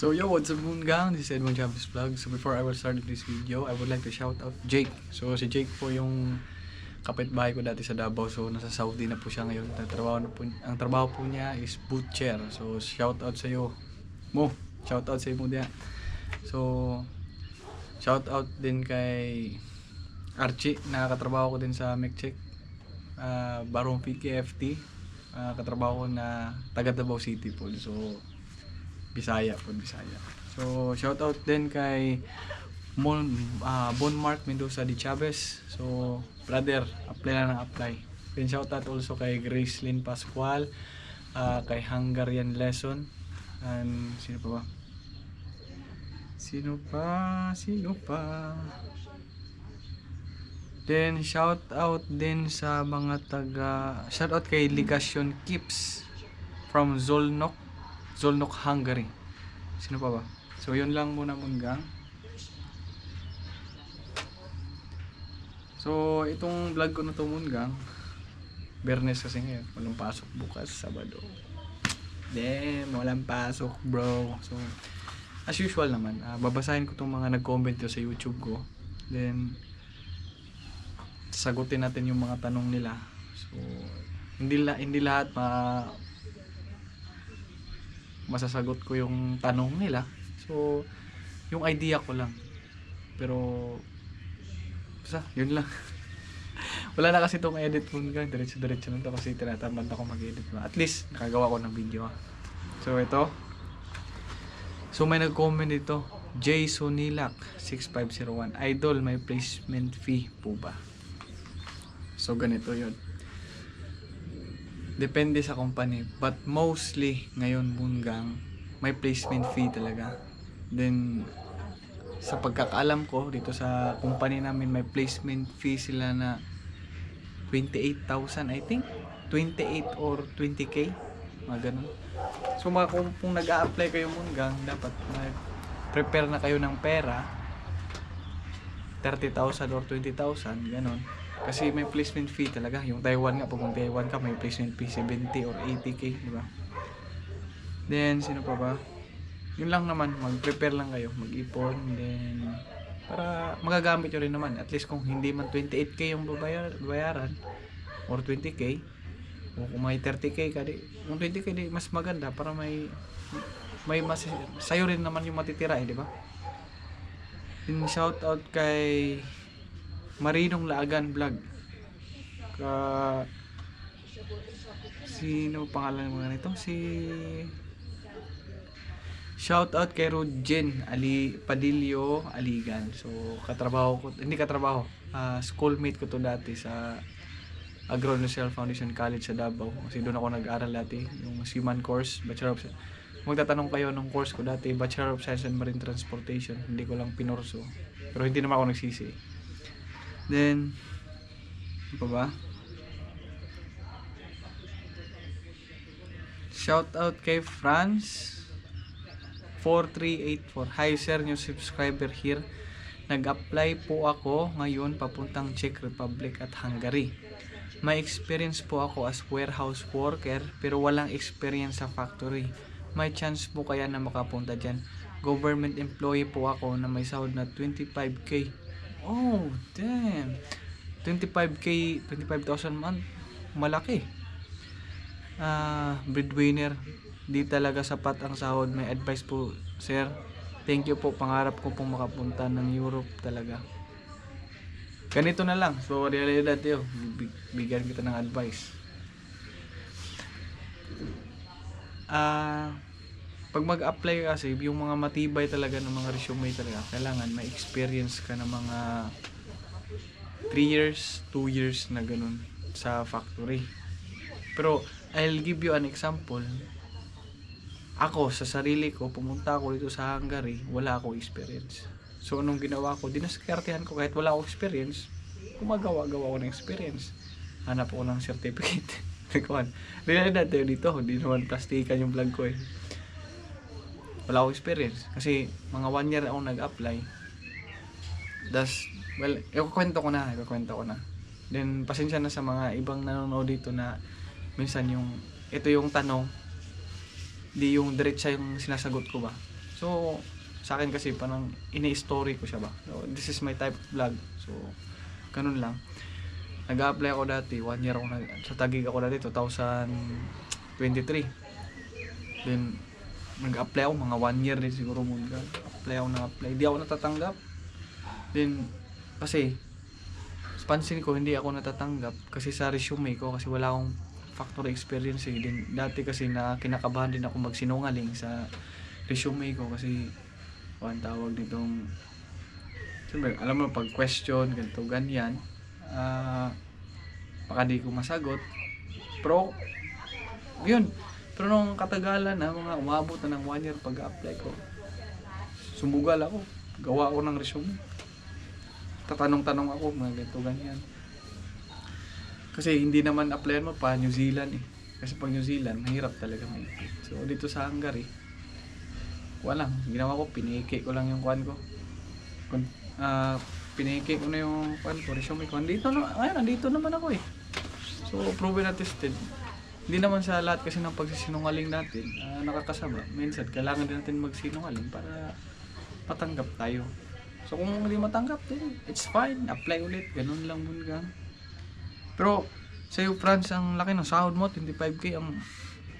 So yo, what's up moon gang? This is Edmond Chavez Vlog. So before I will start this video, I would like to shout out Jake. So si Jake po yung kapitbahay ko dati sa Davao. So nasa Saudi na po siya ngayon. Trabaho na po, ang trabaho po niya is butcher. So shout out sa iyo. Mo, shout out sa iyo mo. So shout out din kay Archie, nakakatrabaho ko din sa McCheck. Uh, Barong PKFT. Uh, katrabaho ko na taga Davao City po. So Bisaya po, Bisaya. So, shout out din kay Mon, uh, Bon Mark Mendoza de Chavez. So, brother, apply lang ng apply. Then shout out also kay Grace Lynn Pascual, uh, kay Hungarian Lesson, and sino pa ba? Sino pa? Sino pa? Then shout out din sa mga taga shout out kay Ligasyon Kips from Zolnok Zolnok, Hungary. Sino pa ba? So, yun lang muna munggang. So, itong vlog ko na to munggang. Bernes kasi ngayon. Walang pasok bukas, Sabado. Damn, walang pasok bro. So, as usual naman, ah, babasahin ko tong mga nag-comment sa YouTube ko. Then, sagutin natin yung mga tanong nila. So, hindi, la, hindi lahat ma masasagot ko yung tanong nila. So, yung idea ko lang. Pero, basta, yun lang. Wala na kasi itong edit mo nga. Diretso-diretso lang to kasi tinatamad ako mag-edit. At least, nakagawa ko ng video. ah. So, ito. So, may nag-comment dito. J. Sonilak, 6501. Idol, may placement fee po ba? So, ganito yun depende sa company. But mostly, ngayon Bungang, may placement fee talaga. Then, sa pagkakaalam ko, dito sa company namin, may placement fee sila na 28,000 I think. 28 or 20k. Mga ganun. So, mga kung, kung nag apply kayo Bungang, dapat mag-prepare na kayo ng pera. 30,000 or 20,000, ganun. Kasi may placement fee talaga. Yung Taiwan nga, pag kung Taiwan ka, may placement fee 70 or 80k, di ba? Then, sino pa ba? Yun lang naman, mag-prepare lang kayo, mag-ipon, then, para magagamit nyo rin naman. At least kung hindi man 28k yung babayar, bayaran, or 20k, o kung may 30k ka, di, kung 20k, di, mas maganda para may, may mas, sa'yo rin naman yung matitira, eh, di ba? Then, shout out kay Marinong Laagan Vlog. Ka Sino pangalan mo nito? Si Shout out kay Rodjen Ali Padillo Aligan. So katrabaho ko, hindi katrabaho, ah schoolmate ko to dati sa Agronomical Foundation College sa Davao. Kasi doon ako nag-aral dati, yung Seaman course, Bachelor of. Magtatanong kayo ng course ko dati, Bachelor of Science in Marine Transportation. Hindi ko lang pinorso. Pero hindi naman ako nagsisi. Then, ano pa ba? Shout out kay France 4384. Hi sir, new subscriber here. Nag-apply po ako ngayon papuntang Czech Republic at Hungary. May experience po ako as warehouse worker pero walang experience sa factory. May chance po kaya na makapunta dyan. Government employee po ako na may sahod na 25k Oh, damn. 25k, 25,000 month. Malaki. Ah, breadwinner. Di talaga sapat ang sahod. May advice po, sir. Thank you po. Pangarap ko pong makapunta ng Europe talaga. Ganito na lang. So, realidad yun. Big- Bigyan kita ng advice. Ah, pag mag-apply ka kasi, yung mga matibay talaga ng mga resume talaga, kailangan may experience ka ng mga 3 years, 2 years na ganun sa factory. Pero, I'll give you an example. Ako, sa sarili ko, pumunta ako dito sa Hungary, wala akong experience. So, anong ginawa ko? Dinaskartehan ko kahit wala akong experience, gumagawa-gawa ko ng experience. Hanap ako ng certificate. Nagkuhan. Realidad tayo dito, hindi naman plastikan yung vlog ko eh wala akong experience. Kasi mga one year akong nag-apply. Das, well, ikukwento ko na, ikukwento ko na. Then, pasensya na sa mga ibang nanonood dito na minsan yung, ito yung tanong, di yung diretsa yung sinasagot ko ba. So, sa akin kasi parang ini-story ko siya ba. So, this is my type of vlog. So, ganun lang. Nag-apply ako dati, one year ako nag, sa Tagig ako dati, 2023. Then, nag-apply ako, mga one year din siguro muna. Apply ako na-apply. Di ako natatanggap. Then, kasi, pansin ko hindi ako natatanggap kasi sa resume ko kasi wala akong factory experience eh. Din, dati kasi na kinakabahan din ako magsinungaling sa resume ko kasi ang tawag nitong alam mo pag question ganito ganyan ah baka di ko masagot pero yun pero nung katagalan na mga umabot na ng one year pag-apply ko sumugal ako. Gawa ako ng resume. Tatanong-tanong ako mga ganito ganyan. Kasi hindi naman applyan mo pa New Zealand eh. Kasi pag New Zealand mahirap talaga may so dito sa Hungary wala lang. Ginawa ko piniki ko lang yung kwan ko. Kun, ah piniki ko na yung kwan ko resume ko. Andito na ayun andito naman ako eh. So proven na tested hindi naman sa lahat kasi ng pagsisinungaling natin ah, nakakasama. Minsan kailangan din natin magsinungaling para matanggap tayo. So kung hindi matanggap din it's fine. Apply ulit. Ganun lang mun gang pero sa iyo Franz ang laki ng sahod mo 25k ang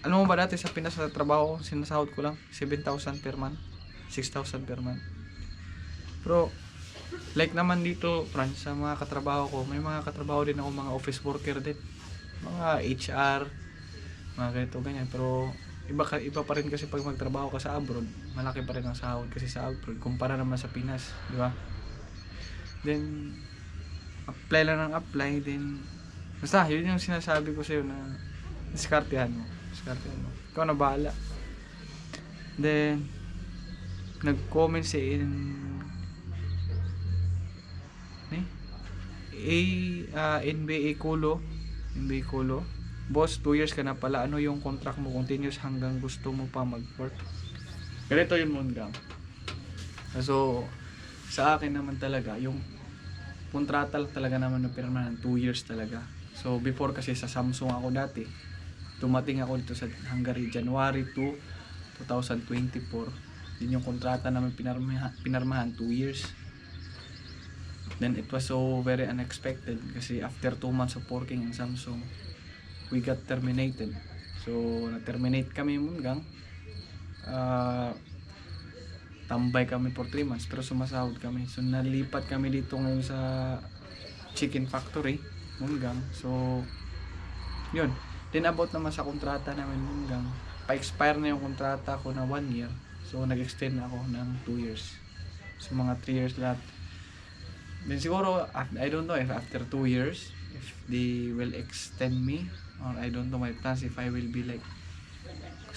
ano mo ba dati sa Pinas sa trabaho sinasahod ko lang 7,000 per month 6,000 per month. Pero like naman dito Franz sa mga katrabaho ko may mga katrabaho din ako mga office worker din. Mga HR mga ganito ganyan. Pero iba ka, iba pa rin kasi pag magtrabaho ka sa abroad malaki pa rin ang sahod kasi sa abroad kumpara naman sa Pinas di ba? Then apply lang ng apply then basta yun yung sinasabi ko sa'yo na diskartehan mo diskartehan mo. Ikaw na bahala. Then nag-comment si in eh, A, ah, NBA Kulo. NBA Kulo Boss, 2 years ka na pala. Ano yung contract mo? Continuous hanggang gusto mo pa mag-work. Ganito yun, Mongang. So, sa akin naman talaga, yung kontrata talaga naman na pirmahan, 2 years talaga. So, before kasi sa Samsung ako dati, tumating ako dito sa Hungary, January 2, 2024. Din yung kontrata namin pinarmahan, pinarmahan 2 years. Then it was so very unexpected kasi after 2 months of working in Samsung, we got terminated. So, na-terminate kami munggang. Ah, tambay kami for 3 months pero sumasahod kami. So, nalipat kami dito ngayon sa chicken factory, munggang. So, yun. Then about naman sa kontrata namin munggang, pa-expire na yung kontrata ko na 1 year. So, nag-extend ako ng 2 years. So, mga 3 years lahat. Then siguro, I don't know if after 2 years, if they will extend me or I don't know my plans if I will be like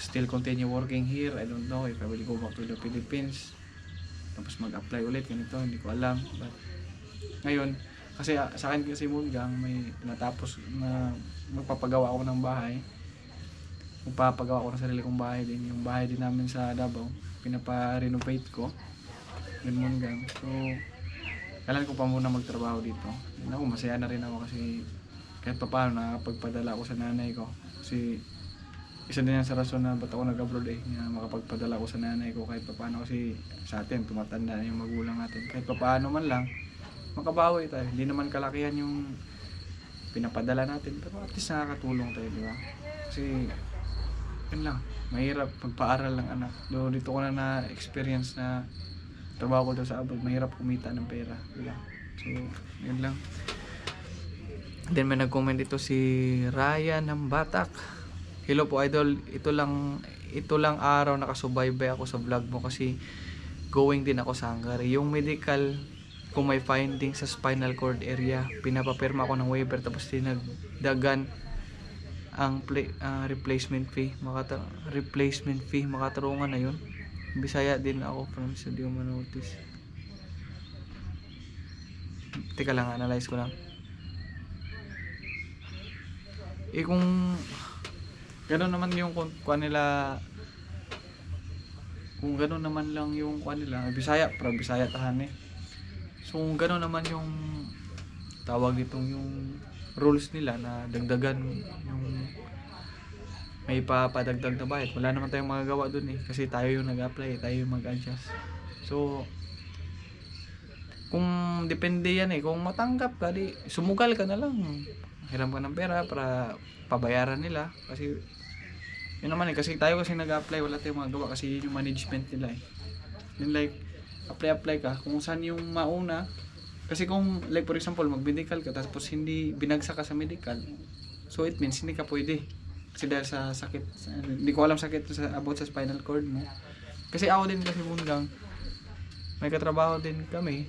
still continue working here. I don't know if I will go back to the Philippines. Tapos mag-apply ulit ganito hindi ko alam. But ngayon kasi ah, sa akin kasi Mulgang may natapos na magpapagawa ako ng bahay. Magpapagawa ako ng sarili kong bahay din. Yung bahay din namin sa Davao pinapa-renovate ko yun Mulgang so kailan ko pa muna magtrabaho dito. Yun ako masaya na rin ako kasi kahit pa paano nakapagpadala ako sa nanay ko. Kasi isa din yan sa rason na ba't ako nag-abroad eh na makapagpadala ako sa nanay ko kahit pa paano kasi sa atin tumatanda na yung magulang natin. Kahit pa paano man lang makabawi tayo. Hindi naman kalakihan yung pinapadala natin pero at least nakakatulong tayo di ba? Kasi yun lang mahirap magpaaral ng anak. Do dito ko na na-experience na trabaho ko daw sa abroad mahirap kumita ng pera di ba? So yun lang Then may nag-comment dito si Ryan ng Batak. Hello po idol, ito lang ito lang araw nakasubaybay ako sa vlog mo kasi going din ako sa Hungary. Yung medical kung may finding sa spinal cord area, pinapapirma ako ng waiver tapos dinagdagan ang play, ah, replacement fee. Makata replacement fee makatarungan na yun. Bisaya din ako from sa di ko manotice. Teka lang, analyze ko lang. Eh kung gano'n naman yung kuha nila kung gano'n naman lang yung kuha nila Bisaya, pero Bisaya tahan eh so kung gano'n naman yung tawag itong yung rules nila na dagdagan yung may papadagdag na bayad. Wala naman tayong magagawa dun eh. Kasi tayo yung nag-apply, tayo yung mag-adjust. So, kung depende yan eh, kung matanggap ka, di, sumugal ka na lang. Hiram ka ng pera para pabayaran nila. Kasi, yun naman eh, kasi tayo kasi nag-apply, wala tayong magagawa kasi yun yung management nila eh. Then like, apply-apply ka, kung saan yung mauna, kasi kung, like for example, mag-medical ka, tapos hindi binagsak ka sa medical, so it means hindi ka pwede. Kasi dahil sa sakit, sa, hindi ko alam sakit sa, about sa spinal cord mo. Kasi ako din kasi munggang, may katrabaho din kami,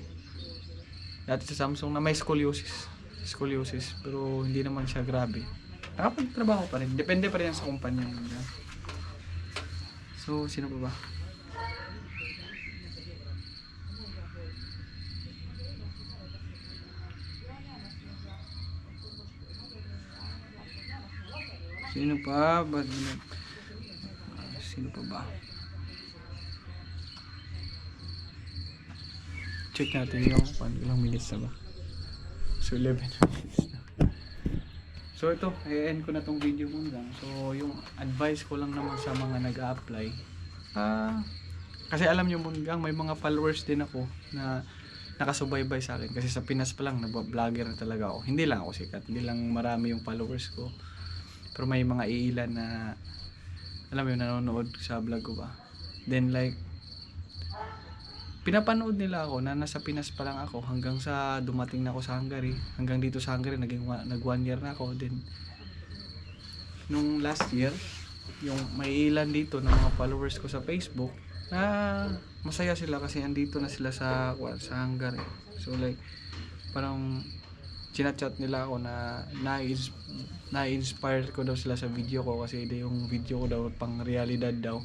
dati sa Samsung na may scoliosis. Scoliosis, pero hindi naman siya grabe. Nakapagtrabaho pa rin. Depende pa rin sa kumpanya. So, sino pa ba? Sino pa? Ba't Sino pa ba? Check natin yung ilang minutes na ba. So, 11 minutes na. So, ito. I-end ko na tong video mo lang. So, yung advice ko lang naman sa mga nag apply ah, kasi alam nyo munggang may mga followers din ako na nakasubaybay sa akin. Kasi sa Pinas pa lang, nag-vlogger na talaga ako. Hindi lang ako sikat. Hindi lang marami yung followers ko. Pero may mga iilan na alam mo yun, nanonood sa vlog ko ba. Then like, pinapanood nila ako na nasa Pinas pa lang ako hanggang sa dumating na ako sa Hungary. Hanggang dito sa Hungary, naging wa- nag one year na ako. Then, nung last year, yung may ilan dito ng mga followers ko sa Facebook na masaya sila kasi andito na sila sa sa Hungary. So like, parang chinachat nila ako na na na-inspire ko daw sila sa video ko kasi yung video ko daw pang realidad daw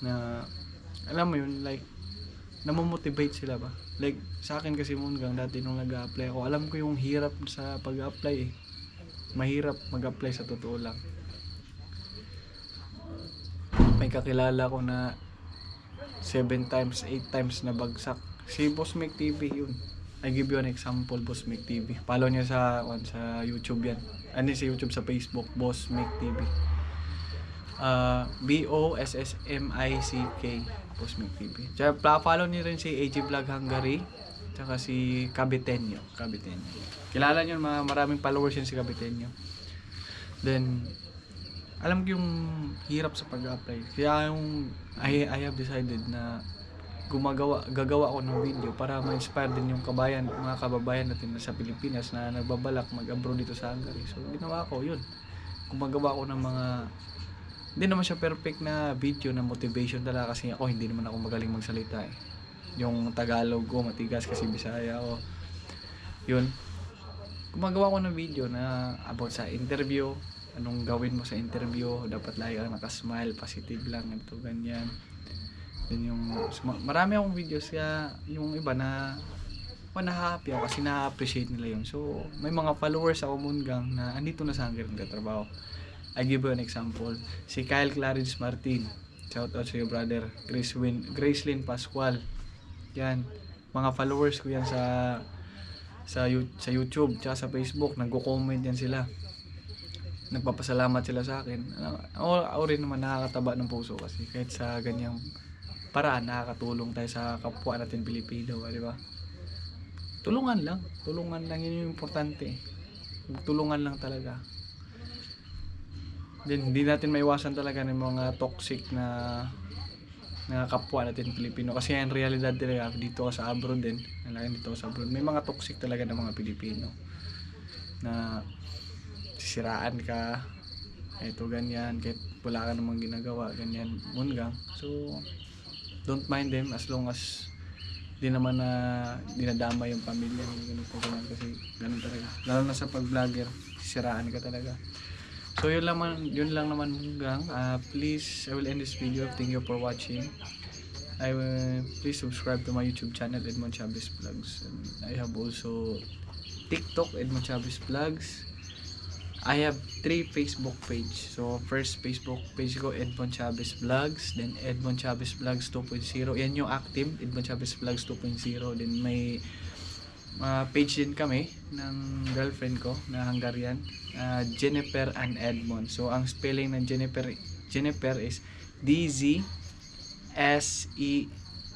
na alam mo yun like namomotivate sila ba like sa akin kasi munggang dati nung nag-apply ako alam ko yung hirap sa pag-apply eh mahirap mag-apply sa totoo lang may kakilala ko na 7 times 8 times na bagsak si Boss Make TV yun I give you an example, Boss Make TV. Follow niya sa on, sa YouTube yan. Ano sa YouTube sa Facebook, Boss Make TV. Uh, B O S S M I C K Boss Make TV. Tsaka follow niyo rin si AG Vlog Hungary tsaka si Cabitenyo, Cabitenyo. Kilala niyo mga maraming followers yan si Cabitenyo. Then alam ko yung hirap sa pag-apply. Kaya yung I, I have decided na gumagawa gagawa ako ng video para ma-inspire din yung kabayan, mga kababayan natin na sa Pilipinas na nagbabalak mag-abroad dito sa Hungary. So ginawa ko yun. Gumagawa ako ng mga hindi naman siya perfect na video na motivation talaga kasi ako hindi naman ako magaling magsalita eh. Yung Tagalog ko matigas kasi Bisaya ako. Yun. Gumagawa ko ng video na about sa interview, anong gawin mo sa interview, dapat lagi kang nakasmile, positive lang, ito, ganyan. Yun yung, marami akong videos kaya yung iba na oh, na-happy ako kasi na-appreciate nila yun. So, may mga followers ako munggang na andito na sa Hungary nagtatrabaho. I give you an example. Si Kyle Claridge Martin. Shout out sa iyo, brother. Grace Win, Gracelyn Pascual. Yan. Mga followers ko yan sa sa sa YouTube tsaka sa Facebook. Nagko-comment yan sila. Nagpapasalamat sila sa akin. Ako, ako rin naman nakakataba ng puso kasi kahit sa ganyang paraan nakakatulong tayo sa kapwa natin Pilipino, di ba? Tulungan lang. Tulungan lang yun yung importante. Tulungan lang talaga. Then, hindi natin maiwasan talaga ng mga toxic na na kapwa natin Pilipino. Kasi yan, realidad talaga. Dito ka sa abroad din. Nalagan dito sa abroad. May mga toxic talaga ng mga Pilipino. Na sisiraan ka. Ito ganyan. Kahit wala ka namang ginagawa. Ganyan. Mungang. So, don't mind them as long as di naman na dinadama yung pamilya mo ganito ganun kasi ganun talaga lalo na sa pag vlogger sisiraan ka talaga so yun lang man yun lang naman hanggang uh, please I will end this video thank you for watching I will please subscribe to my YouTube channel Edmond Chavez Vlogs and I have also TikTok Edmond Chavez Vlogs I have three Facebook page. So, first Facebook page ko, Edmond Chavez Vlogs. Then, Edmond Chavez Vlogs 2.0. Yan yung active, Edmond Chavez Vlogs 2.0. Then, may ah, page din kami ng girlfriend ko na Hungarian, ah, Jennifer and Edmond. So ang spelling ng Jennifer Jennifer is D Z S E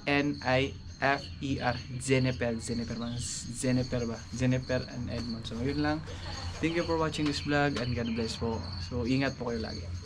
N I F E R Jennifer Jennifer ba Jennifer ba Jennifer and Edmond. So yun lang. Thank you for watching this vlog and God bless po. So ingat po kayo lagi.